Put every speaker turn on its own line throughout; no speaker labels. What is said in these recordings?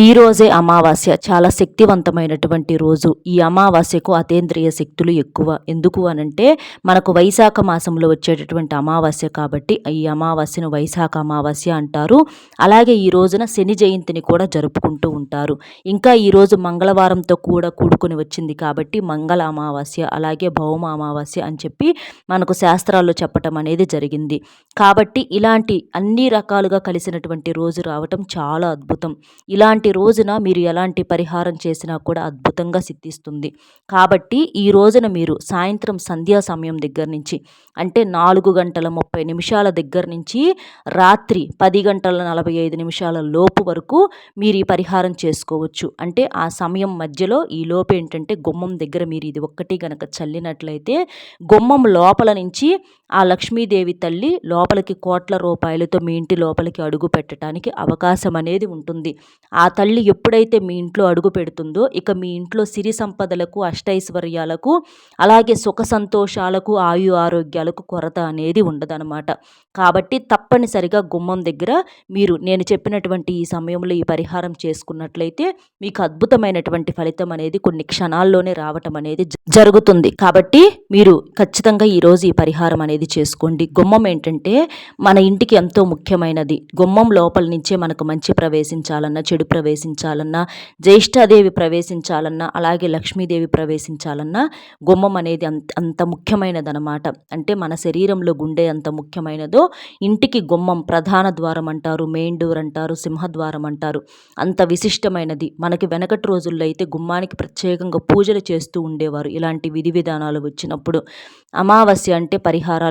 ఈ రోజే అమావాస్య చాలా శక్తివంతమైనటువంటి రోజు. ఈ అమావాస్యకు అతేంద్రియ శక్తులు ఎక్కువ. ఎందుకు అనంటే మనకు వైశాఖ మాసంలో వచ్చేటటువంటి అమావాస్య కాబట్టి ఈ అమావాస్యను వైశాఖ అమావాస్య అంటారు. అలాగే ఈ రోజున శని జయంతిని కూడా జరుపుకుంటూ ఉంటారు. ఇంకా ఈ రోజు మంగళవారంతో కూడా కూడుకుని వచ్చింది కాబట్టి మంగళ అమావాస్య అలాగే భౌమ అమావాస్య అని చెప్పి మనకు శాస్త్రాల్లో చెప్పటం అనేది జరిగింది. కాబట్టి ఇలాంటి అన్ని రకాలుగా కలిసినటువంటి రోజు రావటం చాలా అద్భుతం. ఇలాంటి ఇలాంటి రోజున మీరు ఎలాంటి పరిహారం చేసినా కూడా అద్భుతంగా సిద్ధిస్తుంది. కాబట్టి ఈ రోజున మీరు సాయంత్రం సంధ్యా సమయం దగ్గర నుంచి అంటే నాలుగు గంటల ముప్పై నిమిషాల దగ్గర నుంచి రాత్రి పది గంటల నలభై ఐదు నిమిషాల లోపు వరకు మీరు ఈ పరిహారం చేసుకోవచ్చు. అంటే ఆ సమయం మధ్యలో ఈ లోపు ఏంటంటే గుమ్మం దగ్గర మీరు ఇది ఒక్కటి కనుక చల్లినట్లయితే గుమ్మం లోపల నుంచి ఆ లక్ష్మీదేవి తల్లి లోపలికి కోట్ల రూపాయలతో మీ ఇంటి లోపలికి అడుగు పెట్టడానికి అవకాశం అనేది ఉంటుంది. ఆ తల్లి ఎప్పుడైతే మీ ఇంట్లో అడుగు పెడుతుందో ఇక మీ ఇంట్లో సిరి సంపదలకు అష్టైశ్వర్యాలకు అలాగే సుఖ సంతోషాలకు ఆయు ఆరోగ్యాలకు కొరత అనేది ఉండదనమాట కాబట్టి తప్పనిసరిగా గుమ్మం దగ్గర మీరు నేను చెప్పినటువంటి ఈ సమయంలో ఈ పరిహారం చేసుకున్నట్లయితే మీకు అద్భుతమైనటువంటి ఫలితం అనేది కొన్ని క్షణాల్లోనే రావటం అనేది జరుగుతుంది. కాబట్టి మీరు ఖచ్చితంగా ఈరోజు ఈ పరిహారం అనేది చేసుకోండి. గుమ్మం ఏంటంటే మన ఇంటికి ఎంతో ముఖ్యమైనది. గుమ్మం లోపల నుంచే మనకు మంచి ప్రవేశించాలన్నా చెడు ప్రవేశించాలన్నా జ్యేష్ఠాదేవి ప్రవేశించాలన్నా అలాగే లక్ష్మీదేవి ప్రవేశించాలన్నా గుమ్మం అనేది అంత అంత ముఖ్యమైనదనమాట అంటే మన శరీరంలో గుండె అంత ముఖ్యమైనదో ఇంటికి గుమ్మం ప్రధాన ద్వారం అంటారు మెయిన్ డోర్ అంటారు సింహద్వారం అంటారు. అంత విశిష్టమైనది. మనకి వెనకటి రోజుల్లో అయితే గుమ్మానికి ప్రత్యేకంగా పూజలు చేస్తూ ఉండేవారు. ఇలాంటి విధి విధానాలు వచ్చినప్పుడు. అమావాస్య అంటే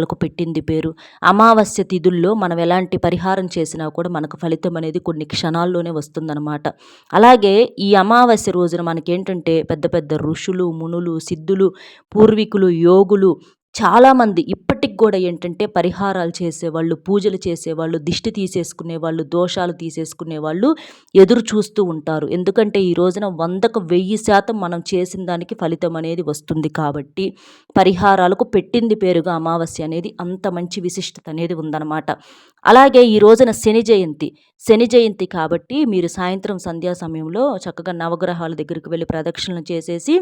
నక్షత్రాలకు పెట్టింది పేరు. అమావాస్య తిథుల్లో మనం ఎలాంటి పరిహారం చేసినా కూడా మనకు ఫలితం అనేది కొన్ని క్షణాల్లోనే వస్తుందన్నమాట. అలాగే ఈ అమావాస్య రోజున మనకేంటంటే పెద్ద పెద్ద ఋషులు మునులు సిద్ధులు పూర్వీకులు యోగులు చాలామంది ఇప్పటికి కూడా ఏంటంటే పరిహారాలు చేసేవాళ్ళు పూజలు చేసేవాళ్ళు దిష్టి తీసేసుకునే వాళ్ళు దోషాలు తీసేసుకునే వాళ్ళు ఎదురు చూస్తూ ఉంటారు. ఎందుకంటే ఈ రోజున వందకు వెయ్యి శాతం మనం చేసిన దానికి ఫలితం అనేది వస్తుంది కాబట్టి పరిహారాలకు పెట్టింది పేరుగా అమావాస్య అనేది అంత మంచి విశిష్టత అనేది ఉందన్నమాట. అలాగే ఈ రోజున శని జయంతి. శని జయంతి కాబట్టి మీరు సాయంత్రం సంధ్యా సమయంలో చక్కగా నవగ్రహాల దగ్గరికి వెళ్ళి ప్రదక్షిణలు చేసేసి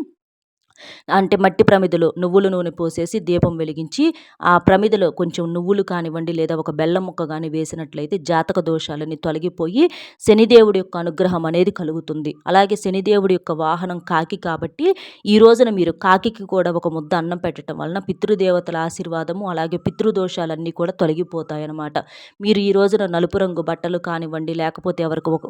అంటే మట్టి ప్రమిదలో నువ్వుల నూనె పోసేసి దీపం వెలిగించి ఆ ప్రమిదలో కొంచెం నువ్వులు కానివ్వండి లేదా ఒక బెల్లం ముక్క కానీ వేసినట్లయితే జాతక దోషాలని తొలగిపోయి శనిదేవుడి యొక్క అనుగ్రహం అనేది కలుగుతుంది. అలాగే శనిదేవుడి యొక్క వాహనం కాకి కాబట్టి ఈ రోజున మీరు కాకికి కూడా ఒక ముద్ద అన్నం పెట్టడం వలన పితృదేవతల ఆశీర్వాదము అలాగే పితృదోషాలన్నీ కూడా తొలగిపోతాయన్నమాట. మీరు ఈ రోజున నలుపు రంగు బట్టలు కానివ్వండి లేకపోతే ఎవరికి ఒక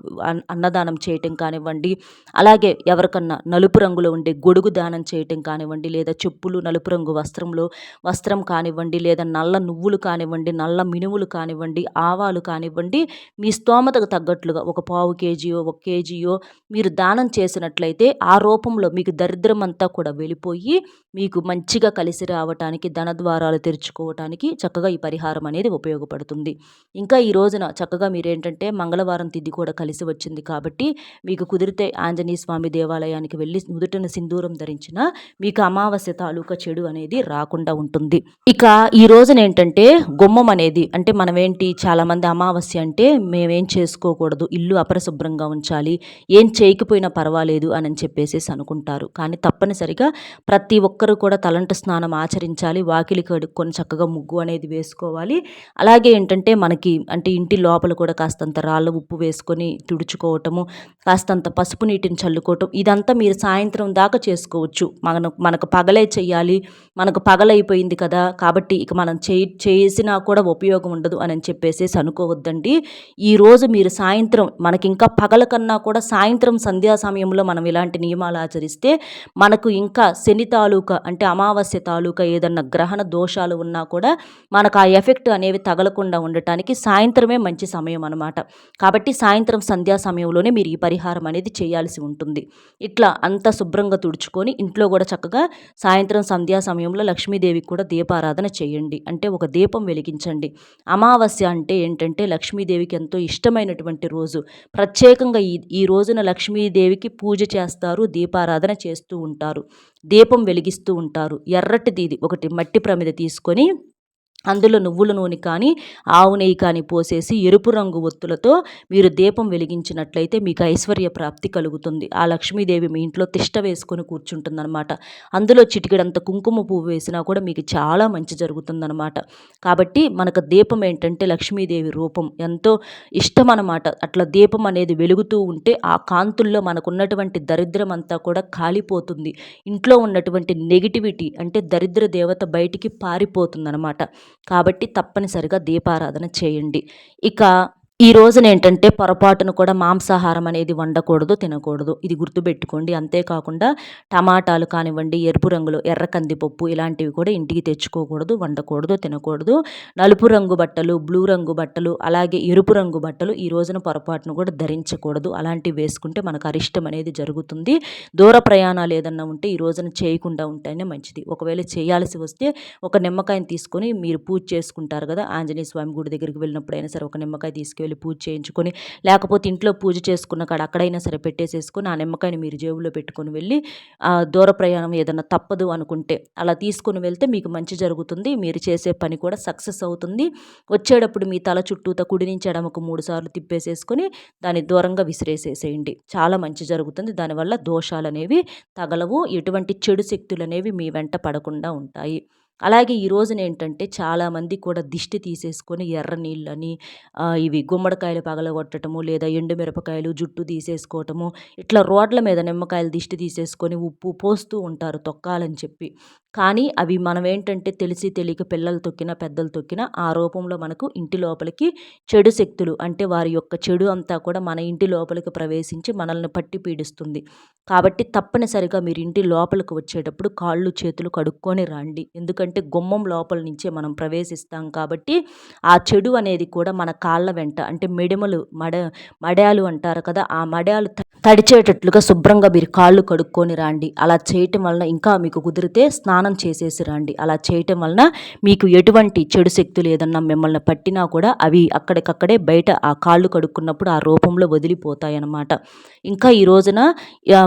అన్నదానం చేయటం కానివ్వండి అలాగే ఎవరికన్నా నలుపు రంగులో ఉండే గొడుగు దానం చేయడం చేయటం కానివ్వండి లేదా చెప్పులు నలుపు రంగు వస్త్రంలో వస్త్రం కానివ్వండి లేదా నల్ల నువ్వులు కానివ్వండి నల్ల మినుములు కానివ్వండి ఆవాలు కానివ్వండి మీ స్తోమతకు తగ్గట్లుగా ఒక పావు కేజీయో ఒక కేజీయో మీరు దానం చేసినట్లయితే ఆ రూపంలో మీకు దరిద్రం అంతా కూడా వెళ్ళిపోయి మీకు మంచిగా కలిసి రావటానికి ధన ద్వారాలు తెరుచుకోవటానికి చక్కగా ఈ పరిహారం అనేది ఉపయోగపడుతుంది. ఇంకా ఈ రోజున చక్కగా మీరేంటంటే మంగళవారం తిథి కూడా కలిసి వచ్చింది కాబట్టి మీకు కుదిరితే ఆంజనేయ స్వామి దేవాలయానికి వెళ్ళి నుదుటిన సింధూరం ధరించిన మీకు అమావాస్య తాలూకా చెడు అనేది రాకుండా ఉంటుంది. ఇక ఈ రోజున ఏంటంటే గుమ్మం అనేది అంటే మనం ఏంటి చాలామంది అమావాస్య అంటే మేమేం చేసుకోకూడదు ఇల్లు అపరిశుభ్రంగా ఉంచాలి ఏం చేయకపోయినా పర్వాలేదు అని చెప్పేసి అనుకుంటారు. కానీ తప్పనిసరిగా ప్రతి ఒక్కరు కూడా తలంట స్నానం ఆచరించాలి వాకిలి కడుక్కొని చక్కగా ముగ్గు అనేది వేసుకోవాలి. అలాగే ఏంటంటే మనకి అంటే ఇంటి లోపల కూడా కాస్తంత రాళ్ళ ఉప్పు వేసుకొని తుడుచుకోవటము కాస్తంత పసుపు నీటిని చల్లుకోవటం ఇదంతా మీరు సాయంత్రం దాకా చేసుకోవచ్చు. మనం మనకు పగలే చెయ్యాలి మనకు పగలైపోయింది కదా కాబట్టి ఇక మనం చేయి చేసినా కూడా ఉపయోగం ఉండదు అని చెప్పేసి అనుకోవద్దండి. ఈరోజు మీరు సాయంత్రం మనకి ఇంకా పగల కన్నా కూడా సాయంత్రం సంధ్యా సమయంలో మనం ఇలాంటి నియమాలు ఆచరిస్తే మనకు ఇంకా శని తాలూకా అంటే అమావాస్య తాలూకా ఏదన్నా గ్రహణ దోషాలు ఉన్నా కూడా మనకు ఆ ఎఫెక్ట్ అనేవి తగలకుండా ఉండటానికి సాయంత్రమే మంచి సమయం అనమాట కాబట్టి సాయంత్రం సంధ్యా సమయంలోనే మీరు ఈ పరిహారం అనేది చేయాల్సి ఉంటుంది. ఇట్లా అంత శుభ్రంగా తుడుచుకొని ఇంట్లో కూడా చక్కగా సాయంత్రం సంధ్యా సమయంలో లక్ష్మీదేవికి కూడా దీపారాధన చేయండి. అంటే ఒక దీపం వెలిగించండి. అమావాస్య అంటే ఏంటంటే లక్ష్మీదేవికి ఎంతో ఇష్టమైనటువంటి రోజు. ప్రత్యేకంగా ఈ ఈ రోజున లక్ష్మీదేవికి పూజ చేస్తారు దీపారాధన చేస్తూ ఉంటారు. దీపం వెలిగిస్తూ ఉంటారు. ఎర్రటిది ఒకటి మట్టి ప్రమిద తీసుకొని అందులో నువ్వుల నూనె కానీ ఆవు నెయ్యి కానీ పోసేసి ఎరుపు రంగు ఒత్తులతో మీరు దీపం వెలిగించినట్లయితే మీకు ఐశ్వర్య ప్రాప్తి కలుగుతుంది. ఆ లక్ష్మీదేవి మీ ఇంట్లో తిష్ట వేసుకొని కూర్చుంటుందన్నమాట. అందులో చిటికెడంత కుంకుమ పువ్వు వేసినా కూడా మీకు చాలా మంచి జరుగుతుందన్నమాట. కాబట్టి మనకు దీపం ఏంటంటే లక్ష్మీదేవి రూపం. ఎంతో ఇష్టం అన్నమాట అట్లా దీపం అనేది వెలుగుతూ ఉంటే ఆ కాంతుల్లో మనకున్నటువంటి దరిద్రం అంతా కూడా కాలిపోతుంది. ఇంట్లో ఉన్నటువంటి నెగిటివిటీ అంటే దరిద్ర దేవత బయటికి పారిపోతుందన్నమాట. కాబట్టి తప్పనిసరిగా దీపారాధన చేయండి. ఇక ఈ రోజున ఏంటంటే పొరపాటును కూడా మాంసాహారం అనేది వండకూడదు తినకూడదు. ఇది గుర్తుపెట్టుకోండి. అంతేకాకుండా టమాటాలు కానివ్వండి ఎరుపు రంగులో ఎర్ర కందిపప్పు ఇలాంటివి కూడా ఇంటికి తెచ్చుకోకూడదు వండకూడదు తినకూడదు. నలుపు రంగు బట్టలు బ్లూ రంగు బట్టలు అలాగే ఎరుపు రంగు బట్టలు ఈ రోజున పొరపాటును కూడా ధరించకూడదు. అలాంటివి వేసుకుంటే మనకు అరిష్టం అనేది జరుగుతుంది. దూర ప్రయాణాలు ఏదన్నా ఉంటే ఈ రోజున చేయకుండా ఉంటేనే మంచిది. ఒకవేళ చేయాల్సి వస్తే ఒక నిమ్మకాయని తీసుకొని మీరు పూజ చేసుకుంటారు కదా ఆంజనేయ స్వామి గుడి దగ్గరికి వెళ్ళినప్పుడైనా సరే ఒక నిమ్మకాయ తీసుకెళ్ళి వెళ్ళి పూజ చేయించుకొని లేకపోతే ఇంట్లో పూజ చేసుకున్న కాడ అక్కడైనా సరే పెట్టేసేసుకొని ఆ నిమ్మకాయని మీరు జేబులో పెట్టుకొని వెళ్ళి దూర ప్రయాణం ఏదైనా తప్పదు అనుకుంటే అలా తీసుకొని వెళ్తే మీకు మంచి జరుగుతుంది. మీరు చేసే పని కూడా సక్సెస్ అవుతుంది. వచ్చేటప్పుడు మీ తల చుట్టూత కుడి నుంచి ఎడమకు మూడు సార్లు తిప్పేసేసుకొని దాన్ని దూరంగా విసిరేసేసేయండి. చాలా మంచి జరుగుతుంది. దానివల్ల దోషాలు అనేవి తగలవు. ఎటువంటి చెడు శక్తులు అనేవి మీ వెంట పడకుండా ఉంటాయి. అలాగే ఈ రోజున ఏంటంటే చాలామంది కూడా దిష్టి తీసేసుకొని ఎర్ర నీళ్ళని ఇవి గుమ్మడికాయలు పగలగొట్టడము లేదా ఎండుమిరపకాయలు జుట్టు తీసేసుకోవటము ఇట్లా రోడ్ల మీద నిమ్మకాయలు దిష్టి తీసేసుకొని ఉప్పు పోస్తూ ఉంటారు తొక్కాలని చెప్పి. కానీ అవి మనం ఏంటంటే తెలిసి తెలియక పిల్లలు తొక్కిన పెద్దలు తొక్కిన ఆ రూపంలో మనకు ఇంటి లోపలికి చెడు శక్తులు అంటే వారి యొక్క చెడు అంతా కూడా మన ఇంటి లోపలికి ప్రవేశించి మనల్ని పట్టి పీడిస్తుంది. కాబట్టి తప్పనిసరిగా మీరు ఇంటి లోపలికి వచ్చేటప్పుడు కాళ్ళు చేతులు కడుక్కొని రండి. ఎందుకంటే గుమ్మం లోపల నుంచే మనం ప్రవేశిస్తాం కాబట్టి ఆ చెడు అనేది కూడా మన కాళ్ళ వెంట అంటే మిడిమలు మడ మడాలు అంటారు కదా ఆ మడాలు తడిచేటట్లుగా శుభ్రంగా మీరు కాళ్ళు కడుక్కొని రండి. అలా చేయటం వలన ఇంకా మీకు కుదిరితే స్నానం చేసేసి రండి. అలా చేయటం వలన మీకు ఎటువంటి చెడు శక్తులు ఏదన్నా మిమ్మల్ని పట్టినా కూడా అవి అక్కడికక్కడే బయట ఆ కాళ్ళు కడుక్కున్నప్పుడు ఆ రూపంలో వదిలిపోతాయి అన్నమాట ఇంకా ఈ రోజున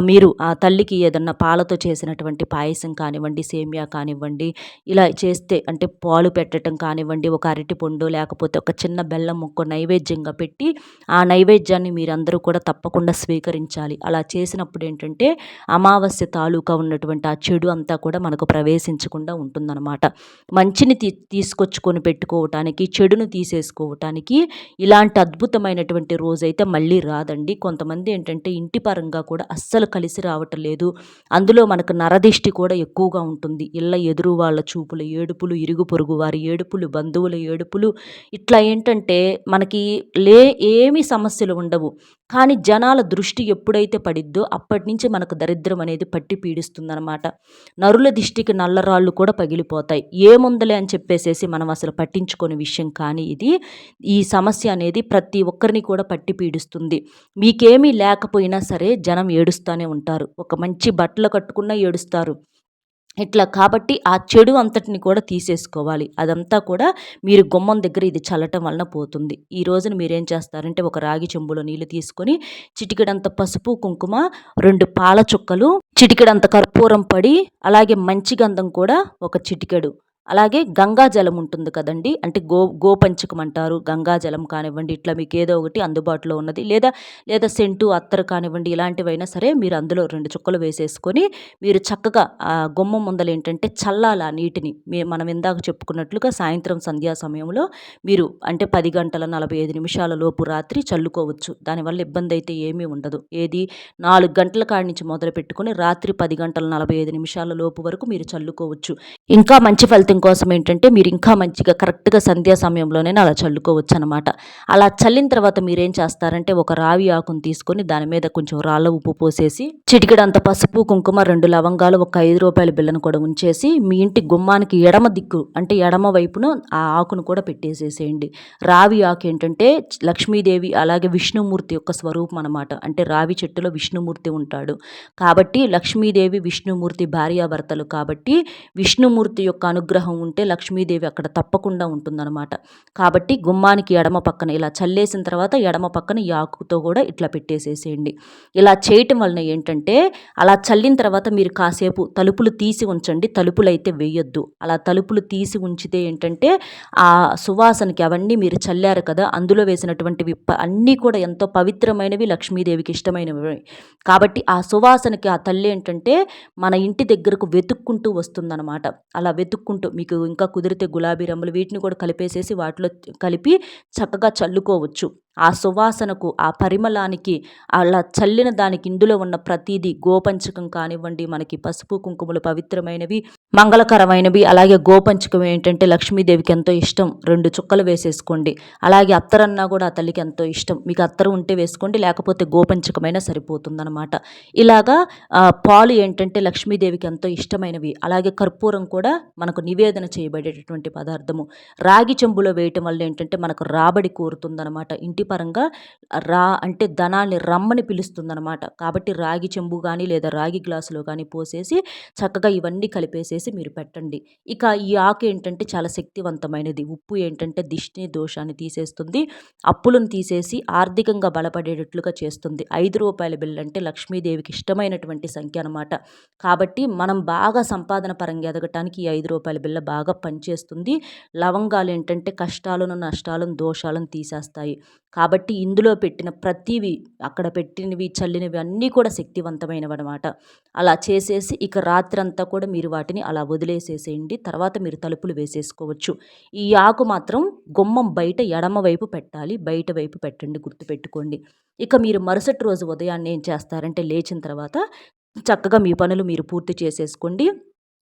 మీరు ఆ తల్లికి ఏదన్నా పాలతో చేసినటువంటి పాయసం కానివ్వండి సేమియా కానివ్వండి ఇలా చేస్తే అంటే పాలు పెట్టడం కానివ్వండి ఒక అరటి పండు లేకపోతే ఒక చిన్న బెల్లం ముక్క నైవేద్యంగా పెట్టి ఆ నైవేద్యాన్ని మీరందరూ కూడా తప్పకుండా స్వీకరించాలి. అలా చేసినప్పుడు ఏంటంటే అమావాస్య తాలూకా ఉన్నటువంటి ఆ చెడు అంతా కూడా మనకు ప్రవేశించకుండా ఉంటుందన్నమాట. మంచిని తీ తీసుకొచ్చుకొని పెట్టుకోవటానికి చెడును తీసేసుకోవటానికి ఇలాంటి అద్భుతమైనటువంటి రోజైతే మళ్ళీ రాదండి. కొంతమంది ఏంటంటే ఇంటి పరంగా కూడా అస్సలు కలిసి రావటం లేదు. అందులో మనకు నరదిష్టి కూడా ఎక్కువగా ఉంటుంది. ఇళ్ళ ఎదురు వాళ్ళ చూపుల ఏడుపులు ఇరుగు పొరుగు వారి ఏడుపులు బంధువుల ఏడుపులు. ఇట్లా ఏంటంటే మనకి లే ఏమి సమస్యలు ఉండవు. కానీ జనాల దృష్టి ఎప్పుడైతే పడిద్దో అప్పటి నుంచి మనకు దరిద్రం అనేది పట్టి పీడిస్తుందనమాట నరుల దిష్టికి నల్లరాళ్ళు కూడా పగిలిపోతాయి. ఏముందలే అని చెప్పేసేసి మనం అసలు పట్టించుకునే విషయం కానీ ఇది ఈ సమస్య అనేది ప్రతి ఒక్కరిని కూడా పట్టి పీడిస్తుంది. మీకేమీ లేకపోయినా సరే జనం ఏడుస్తూనే ఉంటారు. ఒక మంచి బట్టలు కట్టుకున్నా ఏడుస్తారు. ఇట్లా కాబట్టి ఆ చెడు అంతటిని కూడా తీసేసుకోవాలి. అదంతా కూడా మీరు గుమ్మం దగ్గర ఇది చల్లటం వలన పోతుంది. ఈ రోజున మీరేం చేస్తారంటే ఒక రాగి చెంబులో నీళ్ళు తీసుకొని చిటికెడంత పసుపు కుంకుమ రెండు పాల చుక్కలు చిటికెడంత కర్పూరం పడి అలాగే మంచి గంధం కూడా ఒక చిటికెడు. అలాగే గంగాజలం ఉంటుంది కదండి. అంటే గో గోపంచకం అంటారు. గంగాజలం కానివ్వండి ఇట్లా మీకు ఏదో ఒకటి అందుబాటులో ఉన్నది. లేదా లేదా సెంటు అత్తరు కానివ్వండి ఇలాంటివైనా సరే మీరు అందులో రెండు చుక్కలు వేసేసుకొని మీరు చక్కగా ఆ గుమ్మం ముందలు ఏంటంటే చల్లాల నీటిని. మీ మనం ఇందాక చెప్పుకున్నట్లుగా సాయంత్రం సంధ్యా సమయంలో మీరు అంటే పది గంటల నలభై ఐదు నిమిషాల లోపు రాత్రి చల్లుకోవచ్చు. దానివల్ల ఇబ్బంది అయితే ఏమీ ఉండదు. ఏది? నాలుగు గంటల కాడి నుంచి మొదలు పెట్టుకొని రాత్రి పది గంటల నలభై ఐదు నిమిషాల లోపు వరకు మీరు చల్లుకోవచ్చు. ఇంకా మంచి ఫలితం కోసం ఏంటంటే మీరు ఇంకా మంచిగా కరెక్ట్గా సంధ్యా సమయంలోనే అలా చల్లుకోవచ్చు అనమాట అలా చల్లిన తర్వాత మీరేం చేస్తారంటే ఒక రావి ఆకును తీసుకొని దాని మీద కొంచెం రాళ్ళ ఉప్పు పోసేసి చిటికడంత పసుపు కుంకుమ రెండు లవంగాలు ఒక ఐదు రూపాయల బిల్లను కూడా ఉంచేసి మీ ఇంటి గుమ్మానికి ఎడమ దిక్కు అంటే ఎడమ వైపున ఆ ఆకును కూడా పెట్టేసేసేయండి. రావి ఆకు ఏంటంటే లక్ష్మీదేవి అలాగే విష్ణుమూర్తి యొక్క స్వరూపం అనమాట అంటే రావి చెట్టులో విష్ణుమూర్తి ఉంటాడు. కాబట్టి లక్ష్మీదేవి విష్ణుమూర్తి భార్యాభర్తలు కాబట్టి విష్ణుమూర్తి యొక్క అనుగ్రహం విగ్రహం ఉంటే లక్ష్మీదేవి అక్కడ తప్పకుండా ఉంటుందన్నమాట. కాబట్టి గుమ్మానికి ఎడమ పక్కన ఇలా చల్లేసిన తర్వాత ఎడమ పక్కన ఈ ఆకుతో కూడా ఇట్లా పెట్టేసేసేయండి. ఇలా చేయటం వలన ఏంటంటే అలా చల్లిన తర్వాత మీరు కాసేపు తలుపులు తీసి ఉంచండి. తలుపులు అయితే వేయొద్దు. అలా తలుపులు తీసి ఉంచితే ఏంటంటే ఆ సువాసనకి అవన్నీ మీరు చల్లారు కదా అందులో వేసినటువంటివి అన్నీ కూడా ఎంతో పవిత్రమైనవి లక్ష్మీదేవికి ఇష్టమైనవి. కాబట్టి ఆ సువాసనకి ఆ తల్లి ఏంటంటే మన ఇంటి దగ్గరకు వెతుక్కుంటూ వస్తుందన్నమాట. అలా వెతుక్కుంటూ మీకు ఇంకా కుదిరితే గులాబీ రంగులు వీటిని కూడా కలిపేసేసి వాటిలో కలిపి చక్కగా చల్లుకోవచ్చు. ఆ సువాసనకు ఆ పరిమళానికి అలా చల్లిన దానికి ఇందులో ఉన్న ప్రతిదీ గోపంచకం కానివ్వండి మనకి పసుపు కుంకుమలు పవిత్రమైనవి మంగళకరమైనవి అలాగే గోపంచకం ఏంటంటే లక్ష్మీదేవికి ఎంతో ఇష్టం. రెండు చుక్కలు వేసేసుకోండి. అలాగే అత్తరన్నా కూడా ఆ తల్లికి ఎంతో ఇష్టం. మీకు అత్తరు ఉంటే వేసుకోండి లేకపోతే గోపంచకమైనా సరిపోతుందన్నమాట. ఇలాగా పాలు ఏంటంటే లక్ష్మీదేవికి ఎంతో ఇష్టమైనవి. అలాగే కర్పూరం కూడా మనకు నివేదన చేయబడేటటువంటి పదార్థము. రాగి చెంబులో వేయటం వల్ల ఏంటంటే మనకు రాబడి కోరుతుందన్నమాట. ఇంటి పరంగా రా అంటే ధనాన్ని రమ్మని పిలుస్తుందనమాట కాబట్టి రాగి చెంబు కానీ లేదా రాగి గ్లాసులో కానీ పోసేసి చక్కగా ఇవన్నీ కలిపేసేసి మీరు పెట్టండి. ఇక ఈ ఆకు ఏంటంటే చాలా శక్తివంతమైనది. ఉప్పు ఏంటంటే దిష్టిని దోషాన్ని తీసేస్తుంది. అప్పులను తీసేసి ఆర్థికంగా బలపడేటట్లుగా చేస్తుంది. ఐదు రూపాయల బిల్లు అంటే లక్ష్మీదేవికి ఇష్టమైనటువంటి సంఖ్య అనమాట కాబట్టి మనం బాగా సంపాదన పరంగా ఎదగటానికి ఈ ఐదు రూపాయల బిల్ల బాగా పనిచేస్తుంది. లవంగాలు ఏంటంటే కష్టాలను నష్టాలను దోషాలను తీసేస్తాయి. కాబట్టి ఇందులో పెట్టిన ప్రతివి అక్కడ పెట్టినవి చల్లినవి అన్నీ కూడా శక్తివంతమైనవి అనమాట అలా చేసేసి ఇక రాత్రి అంతా కూడా మీరు వాటిని అలా వదిలేసేసేయండి. తర్వాత మీరు తలుపులు వేసేసుకోవచ్చు. ఈ ఆకు మాత్రం గుమ్మం బయట ఎడమ వైపు పెట్టాలి. బయట వైపు పెట్టండి గుర్తుపెట్టుకోండి. ఇక మీరు మరుసటి రోజు ఉదయాన్నే ఏం చేస్తారంటే లేచిన తర్వాత చక్కగా మీ పనులు మీరు పూర్తి చేసేసుకోండి.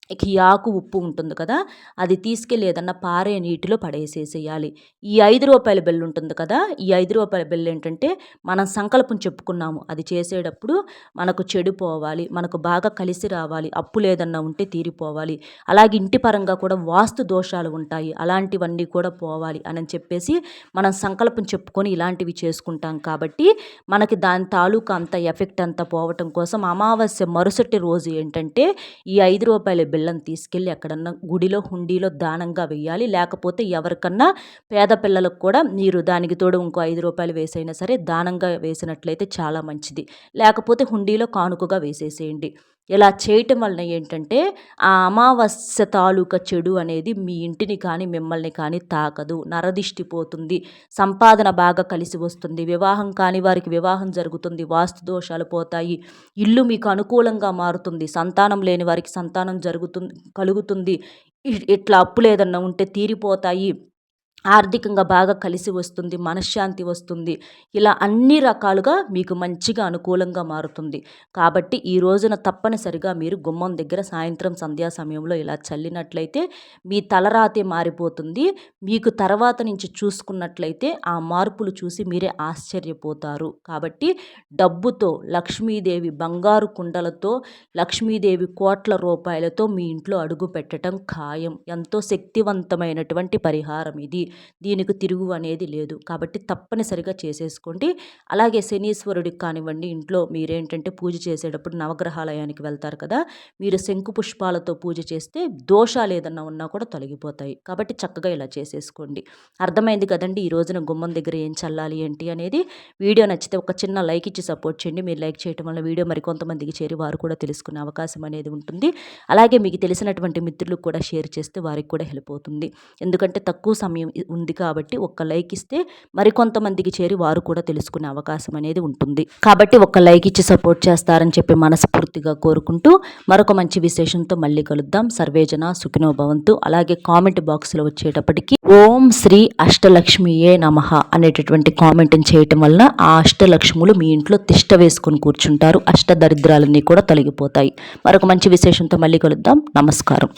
ఇక ఈ ఆకు ఉప్పు ఉంటుంది కదా అది తీసుకెళ్ళి ఏదన్నా పారే నీటిలో పడేసేసేయాలి. ఈ ఐదు రూపాయల బిల్లు ఉంటుంది కదా ఈ ఐదు రూపాయల బిల్లు ఏంటంటే మనం సంకల్పం చెప్పుకున్నాము. అది చేసేటప్పుడు మనకు చెడు పోవాలి మనకు బాగా కలిసి రావాలి అప్పు లేదన్నా ఉంటే తీరిపోవాలి. అలాగే ఇంటి పరంగా కూడా వాస్తు దోషాలు ఉంటాయి అలాంటివన్నీ కూడా పోవాలి అని చెప్పేసి మనం సంకల్పం చెప్పుకొని ఇలాంటివి చేసుకుంటాం కాబట్టి మనకి దాని తాలూకా అంత ఎఫెక్ట్ అంతా పోవటం కోసం అమావాస్య మరుసటి రోజు ఏంటంటే ఈ ఐదు రూపాయల బిళ్ళను తీసుకెళ్ళి ఎక్కడన్నా గుడిలో హుండీలో దానంగా వెయ్యాలి. లేకపోతే ఎవరికన్నా పేద పిల్లలకు కూడా మీరు దానికి తోడు ఇంకో ఐదు రూపాయలు వేసైనా సరే దానంగా వేసినట్లయితే చాలా మంచిది. లేకపోతే హుండీలో కానుకగా వేసేసేయండి. ఇలా చేయటం వలన ఏంటంటే ఆ అమావాస్య తాలూకా చెడు అనేది మీ ఇంటిని కానీ మిమ్మల్ని కానీ తాకదు. నరదిష్టి పోతుంది. సంపాదన బాగా కలిసి వస్తుంది. వివాహం కాని వారికి వివాహం జరుగుతుంది. వాస్తు దోషాలు పోతాయి. ఇల్లు మీకు అనుకూలంగా మారుతుంది. సంతానం లేని వారికి సంతానం జరుగుతుంది కలుగుతుంది. ఇట్లా అప్పు ఏదన్నా ఉంటే తీరిపోతాయి. ఆర్థికంగా బాగా కలిసి వస్తుంది మనశ్శాంతి వస్తుంది. ఇలా అన్ని రకాలుగా మీకు మంచిగా అనుకూలంగా మారుతుంది. కాబట్టి ఈ రోజున తప్పనిసరిగా మీరు గుమ్మం దగ్గర సాయంత్రం సంధ్యా సమయంలో ఇలా చల్లినట్లయితే మీ తలరాతే మారిపోతుంది. మీకు తర్వాత నుంచి చూసుకున్నట్లయితే ఆ మార్పులు చూసి మీరే ఆశ్చర్యపోతారు. కాబట్టి డబ్బుతో లక్ష్మీదేవి బంగారు కుండలతో లక్ష్మీదేవి కోట్ల రూపాయలతో మీ ఇంట్లో అడుగు పెట్టడం ఖాయం. ఎంతో శక్తివంతమైనటువంటి పరిహారం ఇది. దీనికి తిరుగు అనేది లేదు. కాబట్టి తప్పనిసరిగా చేసేసుకోండి. అలాగే శనీశ్వరుడికి కానివ్వండి ఇంట్లో మీరేంటంటే పూజ చేసేటప్పుడు నవగ్రహాలయానికి వెళ్తారు కదా మీరు శంకు పుష్పాలతో పూజ చేస్తే దోషాలు ఏదన్నా ఉన్నా కూడా తొలగిపోతాయి. కాబట్టి చక్కగా ఇలా చేసేసుకోండి. అర్థమైంది కదండి ఈ రోజున గుమ్మం దగ్గర ఏం చల్లాలి ఏంటి అనేది? వీడియో నచ్చితే ఒక చిన్న లైక్ ఇచ్చి సపోర్ట్ చేయండి. మీరు లైక్ చేయడం వల్ల వీడియో మరికొంతమందికి చేరి వారు కూడా తెలుసుకునే అవకాశం అనేది ఉంటుంది. అలాగే మీకు తెలిసినటువంటి మిత్రులకు కూడా షేర్ చేస్తే వారికి కూడా హెల్ప్ అవుతుంది. ఎందుకంటే తక్కువ సమయం ఉంది కాబట్టి ఒక్క లైక్ ఇస్తే మరికొంతమందికి చేరి వారు కూడా తెలుసుకునే అవకాశం అనేది ఉంటుంది. కాబట్టి ఒక్క లైక్ ఇచ్చి సపోర్ట్ చేస్తారని చెప్పి మనస్ఫూర్తిగా కోరుకుంటూ మరొక మంచి విశేషంతో మళ్ళీ కలుద్దాం. సర్వేజన సుఖినో భవంతు. అలాగే కామెంట్ బాక్స్లో వచ్చేటప్పటికి ఓం శ్రీ అష్టలక్ష్మియే నమ అనేటటువంటి కామెంట్ని చేయటం వలన ఆ అష్టలక్ష్ములు మీ ఇంట్లో తిష్ట వేసుకొని కూర్చుంటారు. అష్ట దరిద్రాలన్నీ కూడా తొలగిపోతాయి. మరొక మంచి విశేషంతో మళ్ళీ కలుద్దాం. నమస్కారం.